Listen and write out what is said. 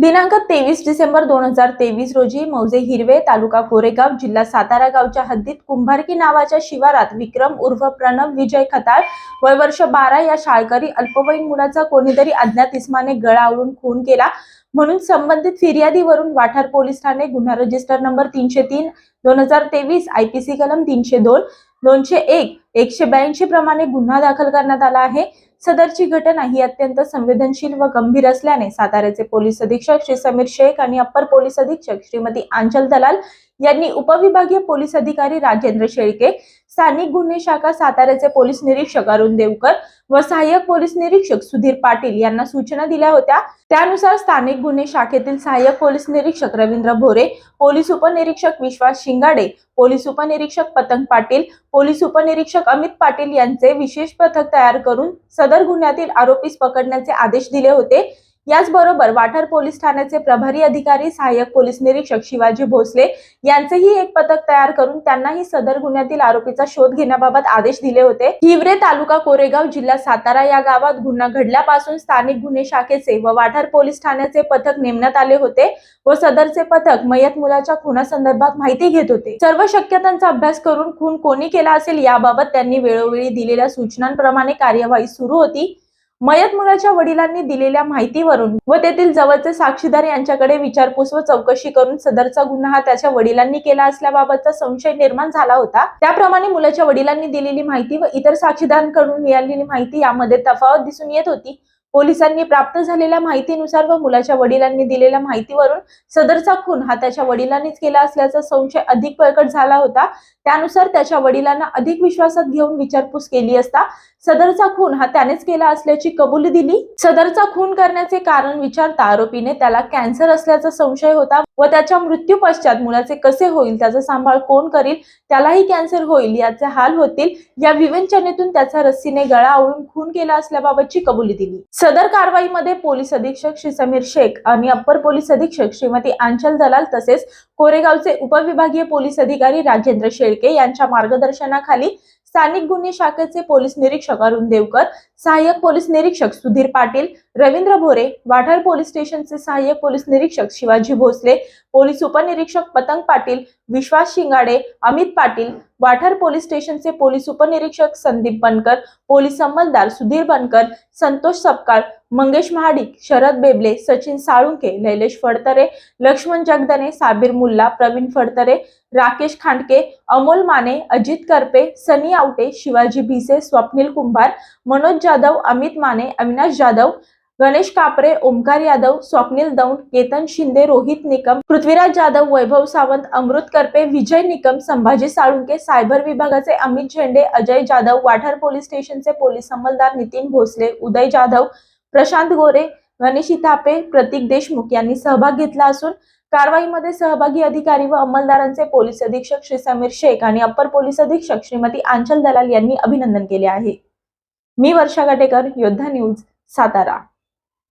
दिनांक तेवीस डिसेंबर दोन हजार तेवीस रोजी मौजे हिरवे तालुका कोरेगाव जिल्हा सातारा गावच्या हद्दीत कुंभारकी नावाच्या शिवारात विक्रम उर्फ प्रणव विजय खताळ वय वर्ष बारा या शाळकरी अल्पवयीन मुलाचा कोणीतरी अज्ञात इस्माने गळा आवळून खून केला. म्हणून संबंधित फिर्यादीवरून वाठार पोलीस ठाणे गुन्हा रजिस्टर नंबर तीनशे तीन दोन हजार तेवीस आयपीसी कलम तीनशे दोन दोनशे एक एकशे ब्याऐंशी प्रमाणे गुन्हा दाखल करण्यात आला आहे. सदरची घटना ही अत्यंत संवेदनशील व गंभीर असल्याने साताऱ्याचे पोलीस अधीक्षक श्री समीर शेख आणि अप्पर पोलीस अधीक्षक श्रीमती आंचल दलाल यांनी उपविभागीय पोलीस अधिकारी राजेंद्र शेळके स्थानिक गुन्हे शाखा साताऱ्याचे पोलीस निरीक्षक अरुण देवकर व सहाय्यक पोलीस निरीक्षक सुधीर पाटील यांना सूचना दिल्या होत्या. त्यानुसार स्थानिक गुन्हे शाखेतील सहाय्यक पोलीस निरीक्षक रवींद्र भोरे पोलीस उपनिरीक्षक विश्वास शिंगाडे पोलीस उपनिरीक्षक पतंग पाटील पोलीस उपनिरीक्षक अमित पाटील यांचे विशेष पथक तयार करून सदर गुन्ह्यातील आरोपीस पकडण्याचे आदेश दिले होते. याचबरोबर वाठार पोलीस ठाण्याचे प्रभारी अधिकारी सहाय्यक पोलीस निरीक्षक शिवाजी भोसले यांचेही एक पथक तयार करून त्यांनाही सदर गुन्ह्यातील आरोपीचा शोध घेण्याबाबत आदेश दिले होते. हिवरे तालुका कोरेगाव जिल्हा सातारा या गावात गुन्हा घडल्यापासून स्थानिक गुन्हे शाखेचे व वाठार पोलीस ठाण्याचे पथक नेमण्यात आले होते व सदरचे पथक मयत मुलाच्या खुनासंदर्भात माहिती घेत होते. सर्व शक्यतांचा अभ्यास करून खून कोणी केला असेल याबाबत त्यांनी वेळोवेळी दिलेल्या सूचनांप्रमाणे कार्यवाही सुरू होती. मयत मुलाच्या वडिलांनी दिलेल्या माहितीवरून व तेथील जवळचे साक्षीदार यांच्याकडे विचारपूस व चौकशी करून सदरचा गुन्हा हा त्याच्या वडिलांनी केला असल्याबाबतचा संशय निर्माण झाला होता. त्याप्रमाणे मुलाच्या वडिलांनी दिलेली माहिती व इतर साक्षीदारांकडून मिळालेली माहिती यामध्ये तफावत दिसून येत होती. पोलिसांनी प्राप्त झालेल्या माहितीनुसार व मुलाच्या वडिलांनी दिलेल्या माहितीवरून सदरचा खून हा त्याच्या वडिलांनीच केला असल्याचा संशय अधिक प्रकट झाला होता. त्यानुसार त्याच्या वडिलांना अधिक विश्वासात घेऊन विचारपूस केली असता सदरचा खून हा त्यानेच केला असल्याची कबुली दिली. सदरचा खून करण्याचे कारण विचारता आरोपीने त्याला कॅन्सर असल्याचा संशय होता. व त्याच्या मृत्यू पश्चात मुलाचे कसे होईल त्याचा सांभाळ कोण करील त्यालाही कॅन्सर होईल याचे हाल होतील. या विवेचनेतून त्याचा रस्सीने गळा आवळून खून केला असल्याबाबतची कबुली दिली. सदर कारवाईमध्ये पोलीस अधीक्षक श्री समीर शेख आणि अप्पर पोलीस अधीक्षक श्रीमती आंचल दलाल तसेच कोरेगावचे उपविभागीय पोलीस अधिकारी राजेंद्र शेळके यांच्या मार्गदर्शनाखाली स्थानिक गुन्हे शाखेचे पोलीस निरीक्षक अरुण देवकर सहाय्यक पोलीस निरीक्षक सुधीर पाटील रवींद्र भोरे वाठार पोलीस स्टेशनचे सहाय्यक पोलीस निरीक्षक शिवाजी भोसले पोलीस उपनिरीक्षक पतंग पाटील विश्वास शिंगाडे अमित पाटील वाठार पोलीस स्टेशनचे पोलीस उपनिरीक्षक संदीप बनकर पोलीस अंमलदार सुधीर बनकर संतोष सपकाळ मंगेश महाडिक शरद बेबले सचिन साळुंके लैलेश फडतरे लक्ष्मण जगदने साबीर मुल्ला प्रवीण फडतरे राकेश खांडके अमोल माने अजित करपे सनी आवटे शिवाजी भिसे स्वप्नील कुंभार मनोज जाधव अमित माने अविनाश जाधव गणेश कापरे ओमकार यादव स्वप्नील दौंड केतन शिंदे रोहित निकम पृथ्वीराज जाधव वैभव सावंत अमृत करपे विजय निकम संभाजी साळुंके सायबर विभागाचे अमित झेंडे अजय जाधव वाठार पोलीस स्टेशनचे पोलीस अंमलदार नितीन भोसले उदय जाधव प्रशांत गोरे गणेश इथापे प्रतीक देशमुख यांनी सहभाग घेतला असून कारवाईमध्ये सहभागी अधिकारी व अंमलदारांचे पोलीस अधीक्षक श्री समीर शेख आणि अप्पर पोलीस अधीक्षक श्रीमती आंचल दलाल यांनी अभिनंदन केले आहे. मी वर्षा गाटेकर योद्धा न्यूज सातारा.